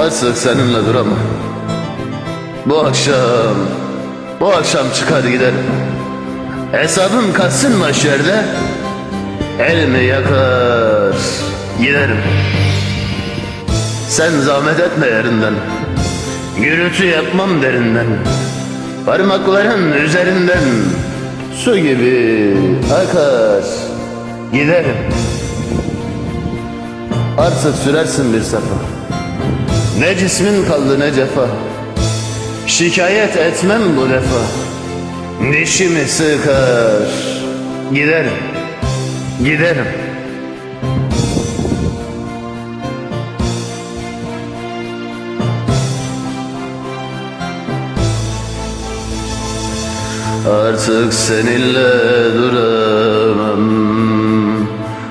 Artık seninle duramam. Bu akşam, bu akşam çıkar giderim. Hesabım katsın mahşerde, elimi yakar giderim. Sen zahmet etme yerinden, gürültü yapmam derinden. Parmakların üzerinden su gibi akar giderim. Artık sürersin bir sefa. Ne cismin kaldı ne cefa. Şikayet etmem bu defa. Dişimi sıkar giderim. Giderim. Artık seninle duramam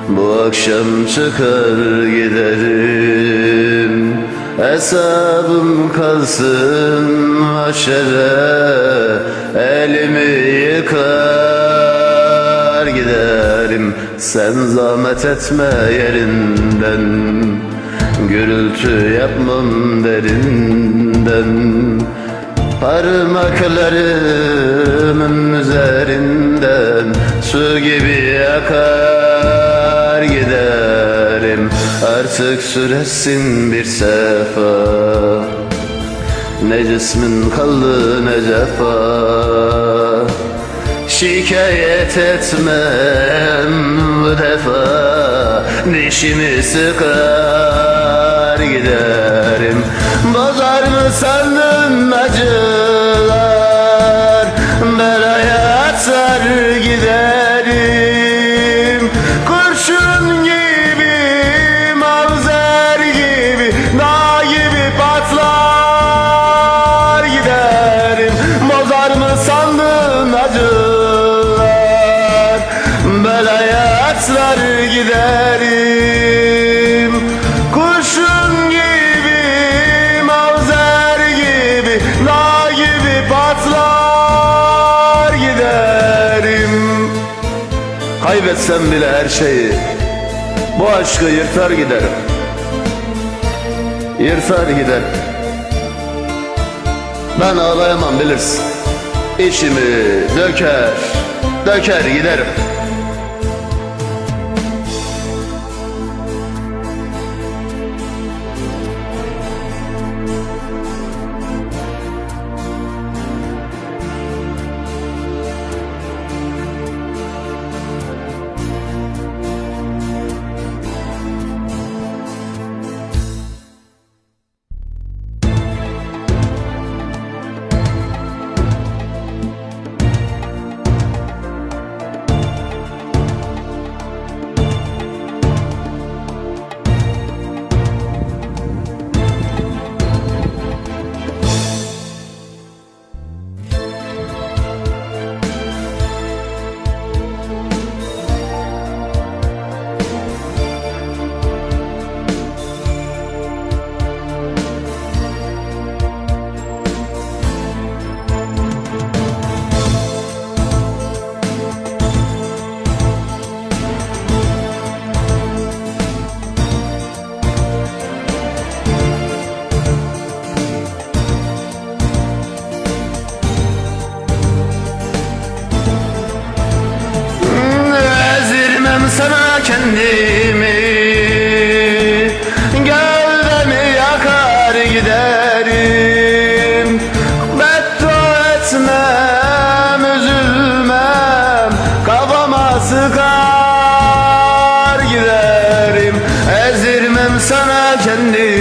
Bu akşam çıkar giderim Hesabım kalsın aşere Elimi yıkar giderim. Sen zahmet etme yerinden Gürültü yapmam derinden. Parmaklarımın üzerinden su gibi akar Artık süresin bir sefa. Ne cismin kaldı ne cefa. Şikayet etmem bu defa. Dişimi sıkar giderim. Bozar mı sandın acılar Atlar giderim Kurşun gibi mavzer gibi Dağ gibi patlar giderim. Kaybetsem bile her şeyi Bu aşkı yırtar giderim. Yırtar giderim. Ben ağlayamam bilirsin. İçimi döker Döker giderim kendimi. Gövdemi yakar giderim. Beddua etmem, üzülmem Kafama sıkar giderim. Ezirmem sana kendimi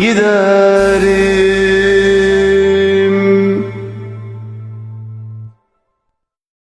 giderim.